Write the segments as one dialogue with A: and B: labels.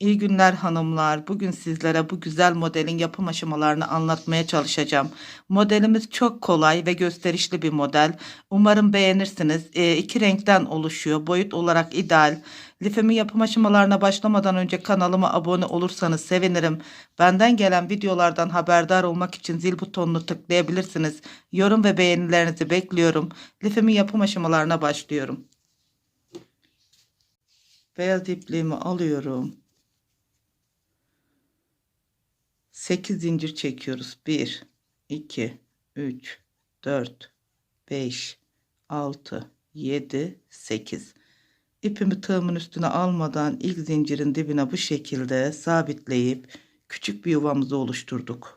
A: İyi günler hanımlar. Bugün sizlere bu güzel modelin yapım aşamalarını anlatmaya çalışacağım. Modelimiz çok kolay ve gösterişli bir model. Umarım beğenirsiniz. E, iki renkten oluşuyor. Boyut olarak ideal. Lifimin yapım aşamalarına başlamadan önce kanalıma abone olursanız sevinirim. Benden gelen videolardan haberdar olmak için zil butonunu tıklayabilirsiniz. Yorum ve beğenilerinizi bekliyorum. Lifimin yapım aşamalarına başlıyorum. Beyaz ipliğimi alıyorum. 8 zincir çekiyoruz. 1, 2, 3, 4, 5, 6, 7, 8. İpimi tığımın üstüne almadan ilk zincirin dibine bu şekilde sabitleyip küçük bir yuvamızı oluşturduk.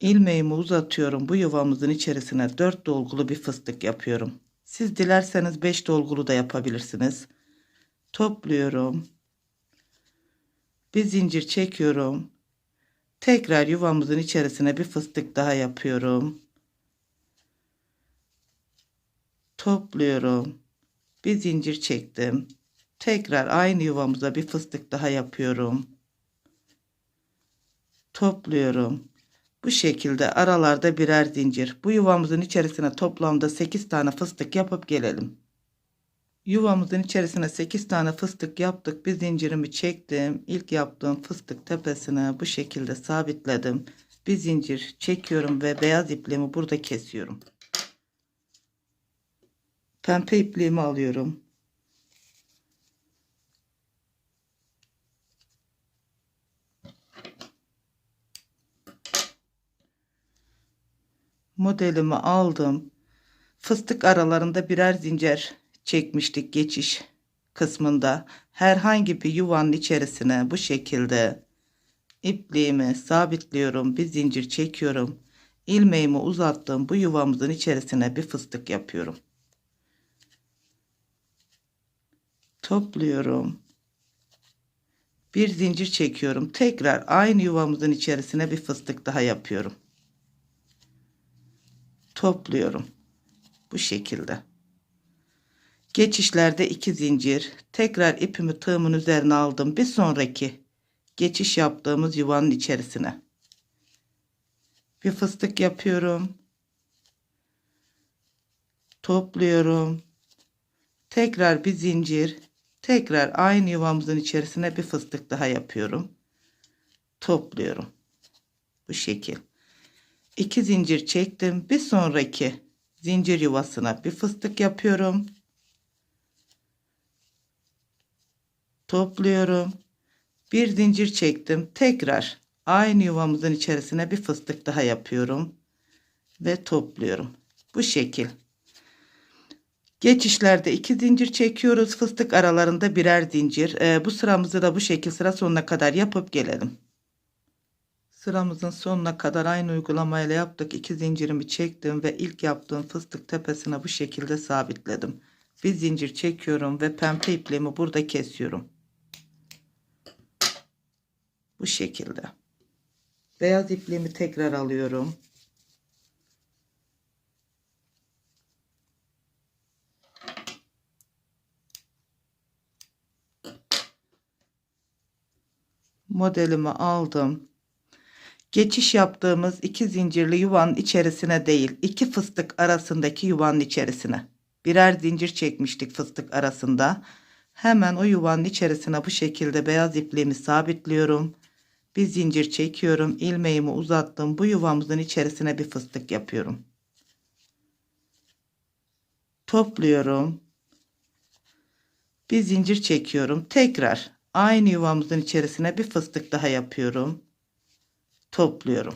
A: İlmeğimi uzatıyorum. Bu yuvamızın içerisine 4 dolgulu bir fıstık yapıyorum. Siz dilerseniz 5 dolgulu da yapabilirsiniz topluyorum. Bir zincir çekiyorum. Tekrar yuvamızın içerisine bir fıstık daha yapıyorum. Topluyorum. Bir zincir çektim. Tekrar aynı yuvamıza bir fıstık daha yapıyorum. Topluyorum. Bu şekilde aralarda birer zincir. Bu yuvamızın içerisine toplamda 8 tane fıstık yapıp gelelim. Yuvamızın içerisine 8 tane fıstık yaptık. Bir zincirimi çektim. İlk yaptığım fıstık tepesine bu şekilde sabitledim. Bir zincir çekiyorum ve beyaz ipliğimi burada kesiyorum. Pembe ipliğimi alıyorum. Modelimi aldım. Fıstık aralarında birer zincir çekmiştik geçiş kısmında. Herhangi bir yuvanın içerisine bu şekilde ipliğimi sabitliyorum. Bir zincir çekiyorum. ilmeğimi uzattım. Bu yuvamızın içerisine bir fıstık yapıyorum. Topluyorum. Bir zincir çekiyorum. Tekrar aynı yuvamızın içerisine bir fıstık daha yapıyorum. Topluyorum. Bu şekilde. Geçişlerde iki zincir. Tekrar ipimi tığımın üzerine aldım. Bir sonraki geçiş yaptığımız yuvanın içerisine. Bir fıstık yapıyorum. Topluyorum. Tekrar bir zincir. Tekrar aynı yuvamızın içerisine bir fıstık daha yapıyorum. Topluyorum. Bu şekil. İki zincir çektim. Bir sonraki zincir yuvasına bir fıstık yapıyorum. Topluyorum. Bir zincir çektim. Tekrar aynı yuvamızın içerisine bir fıstık daha yapıyorum ve topluyorum. Bu şekil. Geçişlerde iki zincir çekiyoruz. Fıstık aralarında birer zincir. Ee, bu sıramızı da bu şekil sıra sonuna kadar yapıp gelelim. Sıramızın sonuna kadar aynı uygulamayla yaptık. İki zincirimi çektim ve ilk yaptığım fıstık tepesine bu şekilde sabitledim. Bir zincir çekiyorum ve pembe ipliğimi burada kesiyorum. Bu şekilde. Beyaz ipliğimi tekrar alıyorum. Modelimi aldım. Geçiş yaptığımız iki zincirli yuvanın içerisine değil, iki fıstık arasındaki yuvanın içerisine. Birer zincir çekmiştik fıstık arasında. Hemen o yuvanın içerisine bu şekilde beyaz ipliğimi sabitliyorum bir zincir çekiyorum ilmeğimi uzattım bu yuvamızın içerisine bir fıstık yapıyorum. Topluyorum. Bir zincir çekiyorum tekrar aynı yuvamızın içerisine bir fıstık daha yapıyorum. Topluyorum.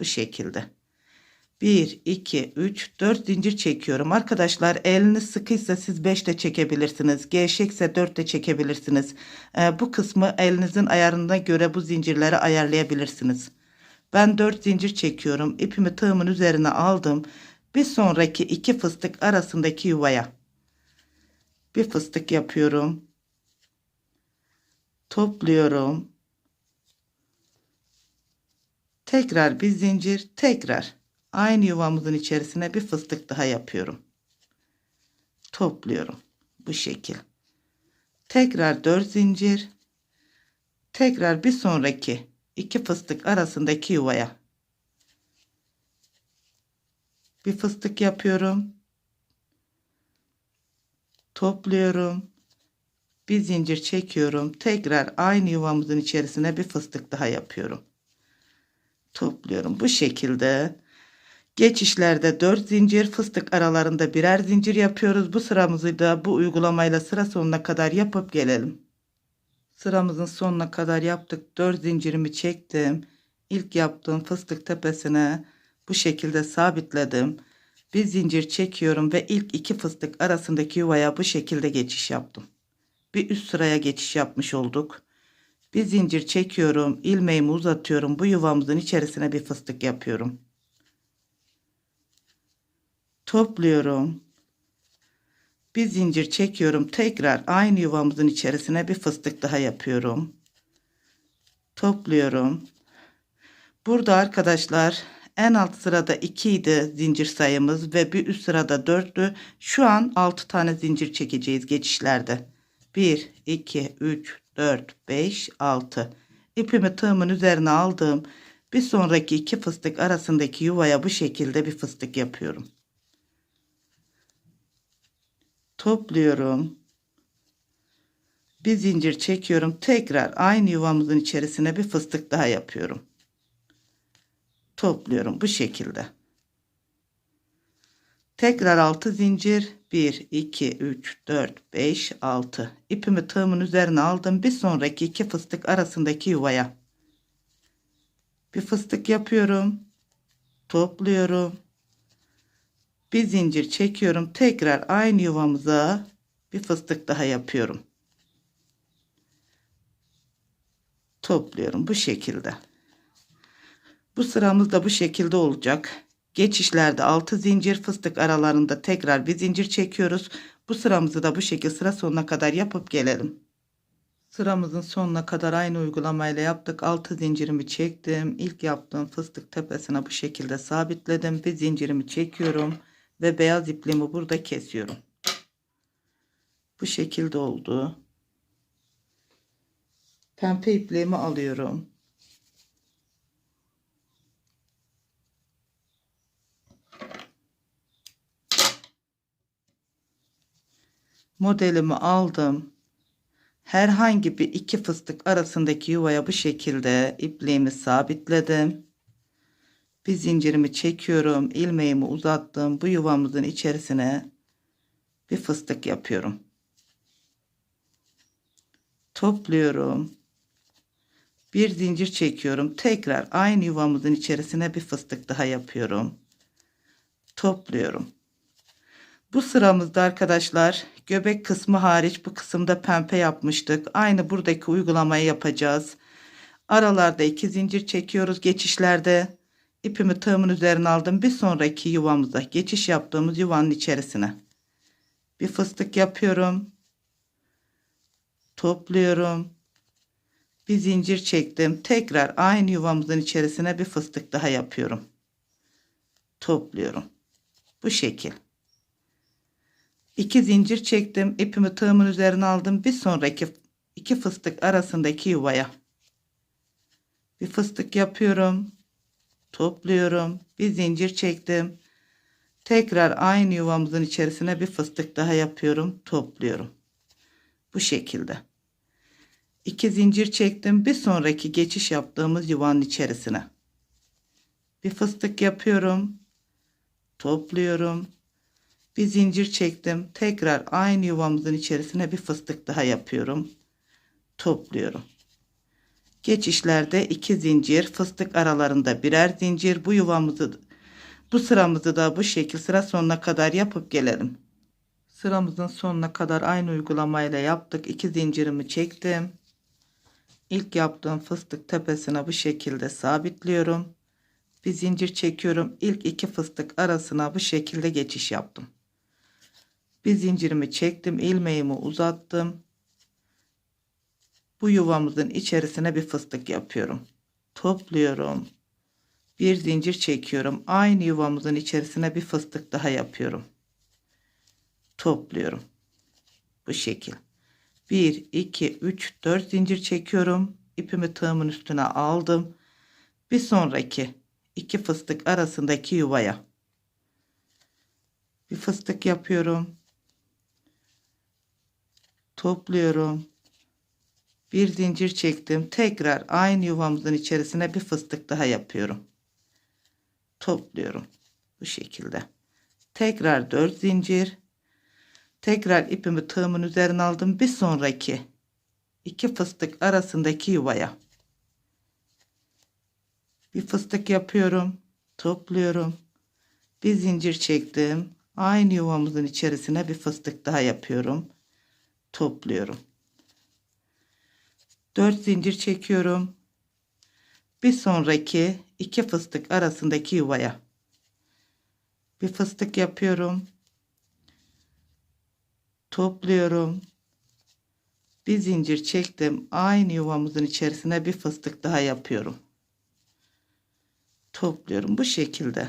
A: Bu şekilde 1 2 3 4 zincir çekiyorum. Arkadaşlar eliniz sıkıysa siz 5 de çekebilirsiniz. Gevşekse 4 de çekebilirsiniz. Ee, bu kısmı elinizin ayarına göre bu zincirleri ayarlayabilirsiniz. Ben 4 zincir çekiyorum. İpimi tığımın üzerine aldım. Bir sonraki iki fıstık arasındaki yuvaya bir fıstık yapıyorum. Topluyorum. Tekrar bir zincir tekrar aynı yuvamızın içerisine bir fıstık daha yapıyorum topluyorum. Bu şekil. Tekrar 4 zincir. Tekrar bir sonraki iki fıstık arasındaki yuvaya bir fıstık yapıyorum. Topluyorum. Bir zincir çekiyorum. Tekrar aynı yuvamızın içerisine bir fıstık daha yapıyorum. Topluyorum. Bu şekilde geçişlerde 4 zincir fıstık aralarında birer zincir yapıyoruz. Bu sıramızı da bu uygulamayla sıra sonuna kadar yapıp gelelim. Sıramızın sonuna kadar yaptık. 4 zincirimi çektim. İlk yaptığım fıstık tepesine bu şekilde sabitledim. Bir zincir çekiyorum ve ilk iki fıstık arasındaki yuvaya bu şekilde geçiş yaptım. Bir üst sıraya geçiş yapmış olduk. Bir zincir çekiyorum, ilmeğimi uzatıyorum. Bu yuvamızın içerisine bir fıstık yapıyorum. Topluyorum. Bir zincir çekiyorum. Tekrar aynı yuvamızın içerisine bir fıstık daha yapıyorum. Topluyorum. Burada arkadaşlar en alt sırada 2 idi zincir sayımız ve bir üst sırada 4'tü. Şu an 6 tane zincir çekeceğiz geçişlerde. 1, 2, 3, 4, 5, 6. İpimi tığımın üzerine aldım. Bir sonraki iki fıstık arasındaki yuvaya bu şekilde bir fıstık yapıyorum. Topluyorum. Bir zincir çekiyorum. Tekrar aynı yuvamızın içerisine bir fıstık daha yapıyorum. Topluyorum bu şekilde. Tekrar 6 zincir. 1 2 3 4 5 6 ipimi tığımın üzerine aldım. Bir sonraki iki fıstık arasındaki yuvaya. Bir fıstık yapıyorum. Topluyorum bir zincir çekiyorum tekrar aynı yuvamıza bir fıstık daha yapıyorum topluyorum bu şekilde bu sıramız da bu şekilde olacak. Geçişlerde 6 zincir fıstık aralarında tekrar bir zincir çekiyoruz. Bu sıramızı da bu şekilde sıra sonuna kadar yapıp gelelim. Sıramızın sonuna kadar aynı uygulamayla yaptık. 6 zincirimi çektim. İlk yaptığım fıstık tepesine bu şekilde sabitledim. Bir zincirimi çekiyorum ve beyaz ipliğimi burada kesiyorum. Bu şekilde oldu. Pembe ipliğimi alıyorum. modelimi aldım. Herhangi bir iki fıstık arasındaki yuvaya bu şekilde ipliğimi sabitledim. Bir zincirimi çekiyorum. ilmeğimi uzattım. Bu yuvamızın içerisine bir fıstık yapıyorum. Topluyorum. Bir zincir çekiyorum. Tekrar aynı yuvamızın içerisine bir fıstık daha yapıyorum. Topluyorum. Bu sıramızda arkadaşlar göbek kısmı hariç bu kısımda pembe yapmıştık. Aynı buradaki uygulamayı yapacağız. Aralarda iki zincir çekiyoruz geçişlerde. İpimi tığımın üzerine aldım. Bir sonraki yuvamıza geçiş yaptığımız yuvanın içerisine. Bir fıstık yapıyorum. Topluyorum. Bir zincir çektim. Tekrar aynı yuvamızın içerisine bir fıstık daha yapıyorum. Topluyorum. Bu şekil. 2 zincir çektim. ipimi tığımın üzerine aldım. Bir sonraki iki fıstık arasındaki yuvaya bir fıstık yapıyorum. Topluyorum. Bir zincir çektim. Tekrar aynı yuvamızın içerisine bir fıstık daha yapıyorum. Topluyorum. Bu şekilde. 2 zincir çektim. Bir sonraki geçiş yaptığımız yuvanın içerisine. Bir fıstık yapıyorum. Topluyorum bir zincir çektim. Tekrar aynı yuvamızın içerisine bir fıstık daha yapıyorum. Topluyorum. Geçişlerde iki zincir, fıstık aralarında birer zincir. Bu yuvamızı bu sıramızı da bu şekil sıra sonuna kadar yapıp gelelim. Sıramızın sonuna kadar aynı uygulamayla yaptık. İki zincirimi çektim. İlk yaptığım fıstık tepesine bu şekilde sabitliyorum. Bir zincir çekiyorum. İlk iki fıstık arasına bu şekilde geçiş yaptım bir zincirimi çektim ilmeğimi uzattım bu yuvamızın içerisine bir fıstık yapıyorum topluyorum bir zincir çekiyorum aynı yuvamızın içerisine bir fıstık daha yapıyorum topluyorum. Bu şekil. 1 2 3 4 zincir çekiyorum. İpimi tığımın üstüne aldım. Bir sonraki iki fıstık arasındaki yuvaya bir fıstık yapıyorum. Topluyorum. Bir zincir çektim. Tekrar aynı yuvamızın içerisine bir fıstık daha yapıyorum. Topluyorum. Bu şekilde. Tekrar 4 zincir. Tekrar ipimi tığımın üzerine aldım. Bir sonraki iki fıstık arasındaki yuvaya bir fıstık yapıyorum. Topluyorum. Bir zincir çektim. Aynı yuvamızın içerisine bir fıstık daha yapıyorum. Topluyorum. 4 zincir çekiyorum. Bir sonraki iki fıstık arasındaki yuvaya bir fıstık yapıyorum. Topluyorum. Bir zincir çektim. Aynı yuvamızın içerisine bir fıstık daha yapıyorum. Topluyorum bu şekilde.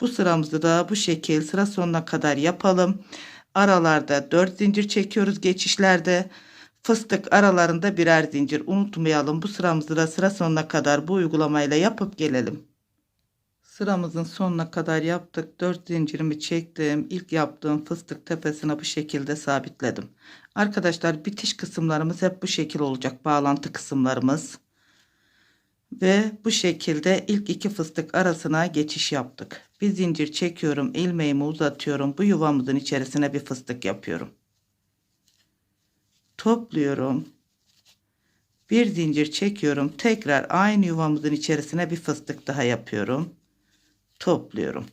A: Bu sıramızı da bu şekil sıra sonuna kadar yapalım. Aralarda 4 zincir çekiyoruz geçişlerde. Fıstık aralarında birer zincir unutmayalım. Bu sıramızı da sıra sonuna kadar bu uygulamayla yapıp gelelim. Sıramızın sonuna kadar yaptık. 4 zincirimi çektim. İlk yaptığım fıstık tepesine bu şekilde sabitledim. Arkadaşlar bitiş kısımlarımız hep bu şekil olacak. Bağlantı kısımlarımız. Ve bu şekilde ilk iki fıstık arasına geçiş yaptık. Bir zincir çekiyorum. ilmeğimi uzatıyorum. Bu yuvamızın içerisine bir fıstık yapıyorum. Topluyorum. Bir zincir çekiyorum. Tekrar aynı yuvamızın içerisine bir fıstık daha yapıyorum topluyorum.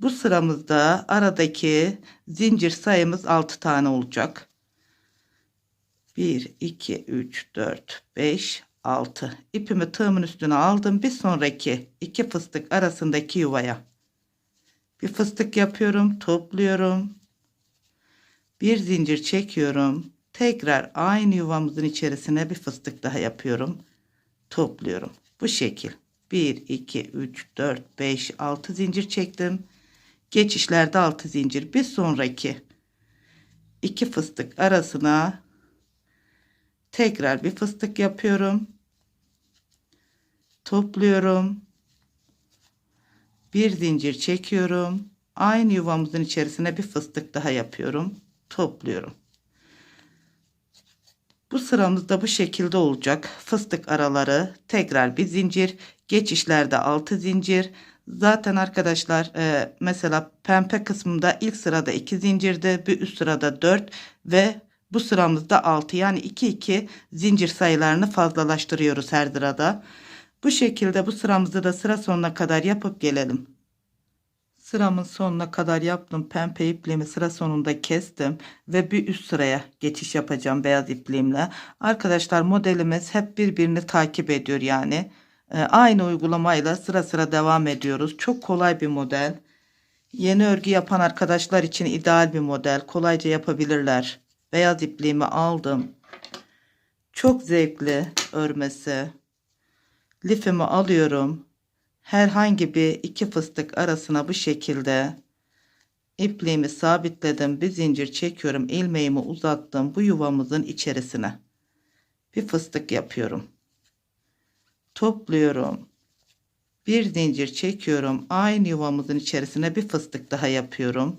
A: Bu sıramızda aradaki zincir sayımız 6 tane olacak. 1, 2, 3, 4, 5, 6. İpimi tığımın üstüne aldım. Bir sonraki iki fıstık arasındaki yuvaya. Bir fıstık yapıyorum. Topluyorum. Bir zincir çekiyorum. Tekrar aynı yuvamızın içerisine bir fıstık daha yapıyorum. Topluyorum. Bu şekil. 1 2 3 4 5 6 zincir çektim. Geçişlerde 6 zincir. Bir sonraki iki fıstık arasına tekrar bir fıstık yapıyorum. Topluyorum. Bir zincir çekiyorum. Aynı yuvamızın içerisine bir fıstık daha yapıyorum. Topluyorum bu sıramızda bu şekilde olacak. Fıstık araları tekrar bir zincir. Geçişlerde 6 zincir. Zaten arkadaşlar e, mesela pembe kısmında ilk sırada 2 zincirde bir üst sırada 4 ve bu sıramızda 6 yani 2 2 zincir sayılarını fazlalaştırıyoruz her sırada. Bu şekilde bu sıramızı da sıra sonuna kadar yapıp gelelim. Sıramın sonuna kadar yaptım. Pembe ipliğimi sıra sonunda kestim ve bir üst sıraya geçiş yapacağım beyaz ipliğimle. Arkadaşlar modelimiz hep birbirini takip ediyor yani. Ee, aynı uygulamayla sıra sıra devam ediyoruz. Çok kolay bir model. Yeni örgü yapan arkadaşlar için ideal bir model. Kolayca yapabilirler. Beyaz ipliğimi aldım. Çok zevkli örmesi. Lifimi alıyorum herhangi bir iki fıstık arasına bu şekilde ipliğimi sabitledim bir zincir çekiyorum ilmeğimi uzattım bu yuvamızın içerisine. Bir fıstık yapıyorum. Topluyorum. Bir zincir çekiyorum aynı yuvamızın içerisine bir fıstık daha yapıyorum.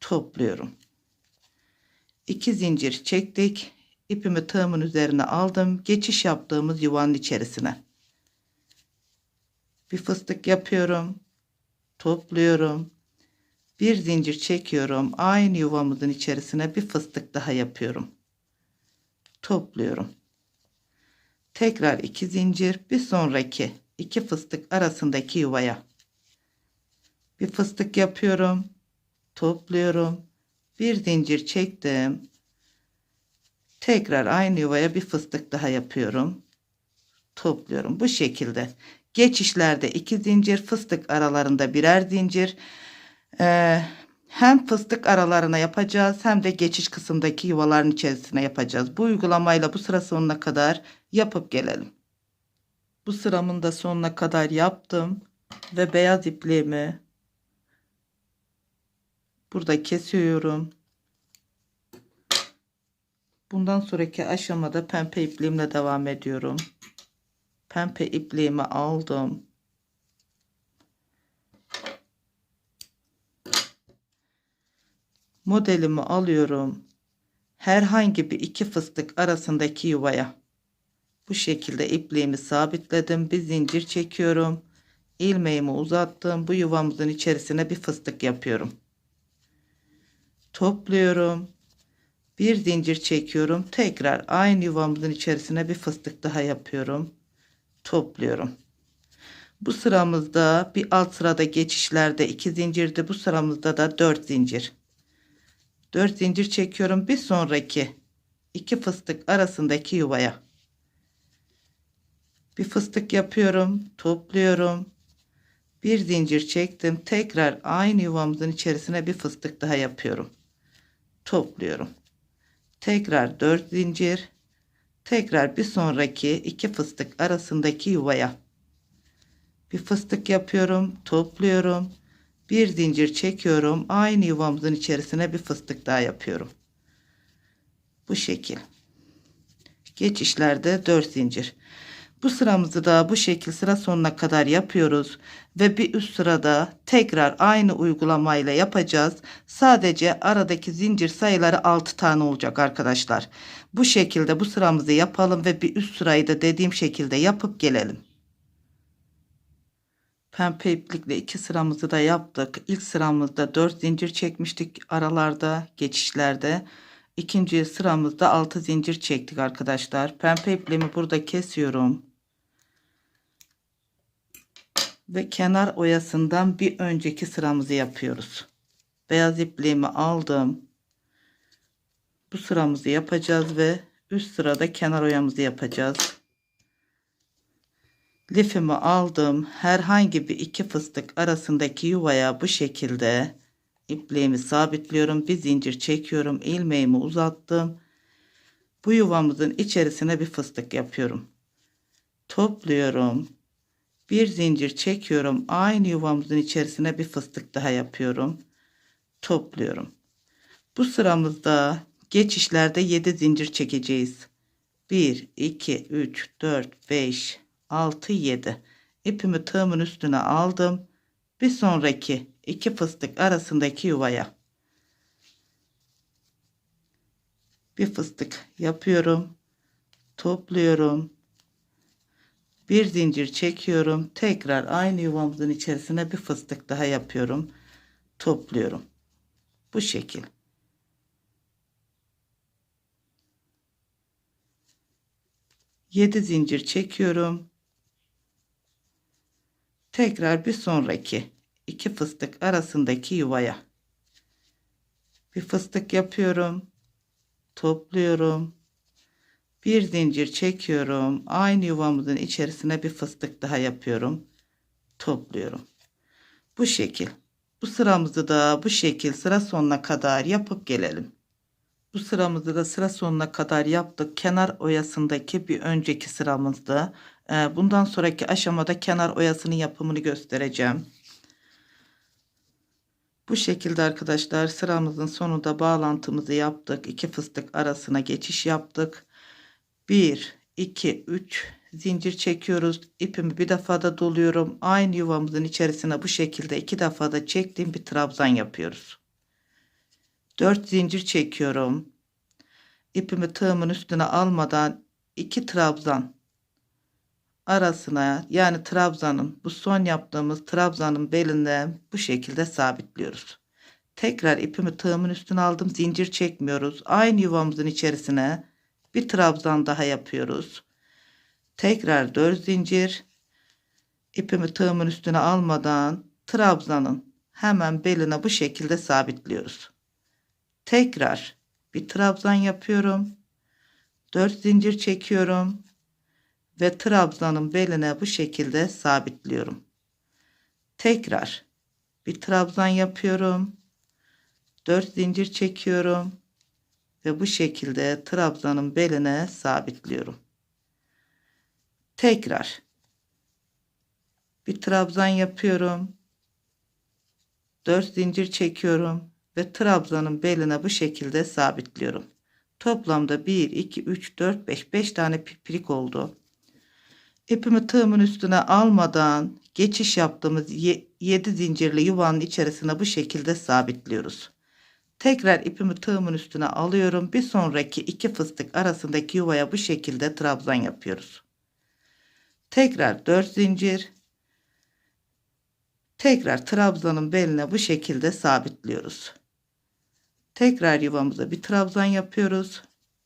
A: Topluyorum. İki zincir çektik ipimi tığımın üzerine aldım geçiş yaptığımız yuvanın içerisine bir fıstık yapıyorum topluyorum. Bir zincir çekiyorum aynı yuvamızın içerisine bir fıstık daha yapıyorum. Topluyorum. Tekrar iki zincir bir sonraki iki fıstık arasındaki yuvaya. Bir fıstık yapıyorum topluyorum. Bir zincir çektim. Tekrar aynı yuvaya bir fıstık daha yapıyorum topluyorum. Bu şekilde geçişlerde iki zincir fıstık aralarında birer zincir ee, hem fıstık aralarına yapacağız hem de geçiş kısımdaki yuvaların içerisine yapacağız. Bu uygulamayla bu sıra sonuna kadar yapıp gelelim. Bu sıramın da sonuna kadar yaptım ve beyaz ipliğimi Burada kesiyorum. Bundan sonraki aşamada pembe ipliğimle devam ediyorum. Pembe ipliğimi aldım. Modelimi alıyorum. Herhangi bir iki fıstık arasındaki yuvaya. Bu şekilde ipliğimi sabitledim. Bir zincir çekiyorum. ilmeğimi uzattım. Bu yuvamızın içerisine bir fıstık yapıyorum. Topluyorum. Bir zincir çekiyorum. Tekrar aynı yuvamızın içerisine bir fıstık daha yapıyorum. Topluyorum. Bu sıramızda bir alt sırada geçişlerde iki zincirdi. Bu sıramızda da dört zincir. Dört zincir çekiyorum. Bir sonraki iki fıstık arasındaki yuvaya. Bir fıstık yapıyorum. Topluyorum. Bir zincir çektim. Tekrar aynı yuvamızın içerisine bir fıstık daha yapıyorum. Topluyorum. Tekrar 4 zincir. Tekrar bir sonraki iki fıstık arasındaki yuvaya. Bir fıstık yapıyorum. Topluyorum. Bir zincir çekiyorum. Aynı yuvamızın içerisine bir fıstık daha yapıyorum. Bu şekil. Geçişlerde 4 zincir. Bu sıramızı da bu şekil sıra sonuna kadar yapıyoruz ve bir üst sırada tekrar aynı uygulamayla yapacağız. Sadece aradaki zincir sayıları 6 tane olacak arkadaşlar. Bu şekilde bu sıramızı yapalım ve bir üst sırayı da dediğim şekilde yapıp gelelim. Pembe iplikle iki sıramızı da yaptık. İlk sıramızda 4 zincir çekmiştik aralarda geçişlerde. İkinci sıramızda 6 zincir çektik arkadaşlar. Pembe ipliğimi burada kesiyorum ve kenar oyasından bir önceki sıramızı yapıyoruz. Beyaz ipliğimi aldım. Bu sıramızı yapacağız ve üst sırada kenar oyamızı yapacağız. Lifimi aldım. Herhangi bir iki fıstık arasındaki yuvaya bu şekilde ipliğimi sabitliyorum. Bir zincir çekiyorum. ilmeğimi uzattım. Bu yuvamızın içerisine bir fıstık yapıyorum. Topluyorum bir zincir çekiyorum aynı yuvamızın içerisine bir fıstık daha yapıyorum topluyorum bu sıramızda geçişlerde 7 zincir çekeceğiz. 1 2 3 4 5 6 7 ipimi tığımın üstüne aldım. Bir sonraki iki fıstık arasındaki yuvaya. Bir fıstık yapıyorum topluyorum. Bir zincir çekiyorum tekrar aynı yuvamızın içerisine bir fıstık daha yapıyorum topluyorum. Bu şekil Yedi zincir çekiyorum. Tekrar bir sonraki iki fıstık arasındaki yuvaya. Bir fıstık yapıyorum topluyorum. Bir zincir çekiyorum. Aynı yuvamızın içerisine bir fıstık daha yapıyorum topluyorum. Bu şekil. Bu sıramızı da bu şekil sıra sonuna kadar yapıp gelelim bu sıramızı da sıra sonuna kadar yaptık. Kenar oyasındaki bir önceki sıramızda ee, bundan sonraki aşamada kenar oyasının yapımını göstereceğim. Bu şekilde arkadaşlar sıramızın sonunda bağlantımızı yaptık. iki fıstık arasına geçiş yaptık. 1 2 3 zincir çekiyoruz. İpimi bir defa da doluyorum. Aynı yuvamızın içerisine bu şekilde iki defa da çektiğim bir trabzan yapıyoruz 4 zincir çekiyorum. İpimi tığımın üstüne almadan iki trabzan arasına yani trabzanın bu son yaptığımız trabzanın belinden bu şekilde sabitliyoruz. Tekrar ipimi tığımın üstüne aldım zincir çekmiyoruz. Aynı yuvamızın içerisine bir trabzan daha yapıyoruz. Tekrar 4 zincir. İpimi tığımın üstüne almadan trabzanın hemen beline bu şekilde sabitliyoruz tekrar bir trabzan yapıyorum 4 zincir çekiyorum ve trabzanın beline bu şekilde sabitliyorum tekrar bir trabzan yapıyorum 4 zincir çekiyorum ve bu şekilde trabzanın beline sabitliyorum. Tekrar bir trabzan yapıyorum. 4 zincir çekiyorum ve trabzanın beline bu şekilde sabitliyorum. Toplamda 1, 2, 3, 4, 5, 5 tane piprik oldu. İpimi tığımın üstüne almadan geçiş yaptığımız 7 zincirli yuvanın içerisine bu şekilde sabitliyoruz. Tekrar ipimi tığımın üstüne alıyorum. Bir sonraki iki fıstık arasındaki yuvaya bu şekilde trabzan yapıyoruz. Tekrar 4 zincir. Tekrar trabzanın beline bu şekilde sabitliyoruz. Tekrar yuvamıza bir trabzan yapıyoruz.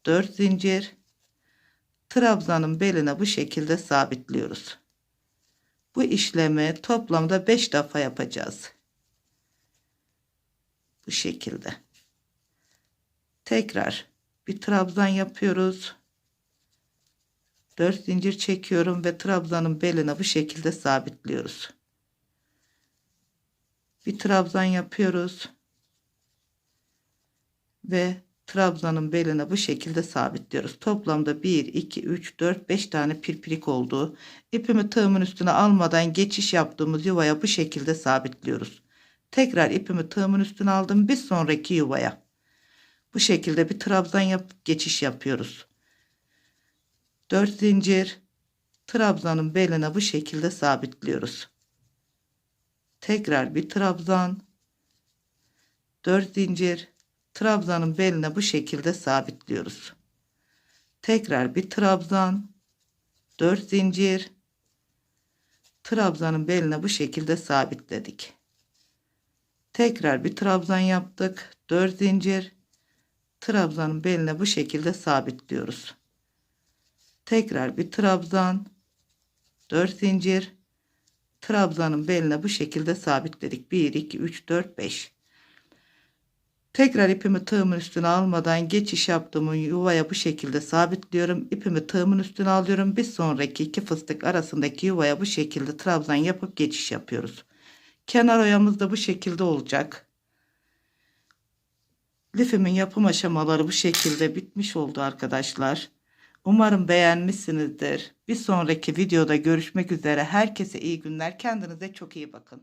A: 4 zincir. Trabzanın beline bu şekilde sabitliyoruz. Bu işlemi toplamda 5 defa yapacağız. Bu şekilde. Tekrar bir trabzan yapıyoruz. 4 zincir çekiyorum ve trabzanın beline bu şekilde sabitliyoruz. Bir trabzan yapıyoruz. Ve trabzanın beline bu şekilde sabitliyoruz. Toplamda 1, 2, 3, 4, 5 tane pirpirik oldu. İpimi tığımın üstüne almadan geçiş yaptığımız yuvaya bu şekilde sabitliyoruz. Tekrar ipimi tığımın üstüne aldım. Bir sonraki yuvaya. Bu şekilde bir trabzan yapıp geçiş yapıyoruz. 4 zincir trabzanın beline bu şekilde sabitliyoruz. Tekrar bir trabzan 4 zincir trabzanın beline bu şekilde sabitliyoruz. Tekrar bir trabzan 4 zincir trabzanın beline bu şekilde sabitledik. Tekrar bir trabzan yaptık. 4 zincir trabzanın beline bu şekilde sabitliyoruz. Tekrar bir trabzan 4 zincir trabzanın beline bu şekilde sabitledik. 1 2 3 4 5 Tekrar ipimi tığımın üstüne almadan geçiş yaptığım yuvaya bu şekilde sabitliyorum. İpimi tığımın üstüne alıyorum. Bir sonraki iki fıstık arasındaki yuvaya bu şekilde trabzan yapıp geçiş yapıyoruz. Kenar oyamız da bu şekilde olacak. Lifimin yapım aşamaları bu şekilde bitmiş oldu arkadaşlar. Umarım beğenmişsinizdir. Bir sonraki videoda görüşmek üzere. Herkese iyi günler. Kendinize çok iyi bakın.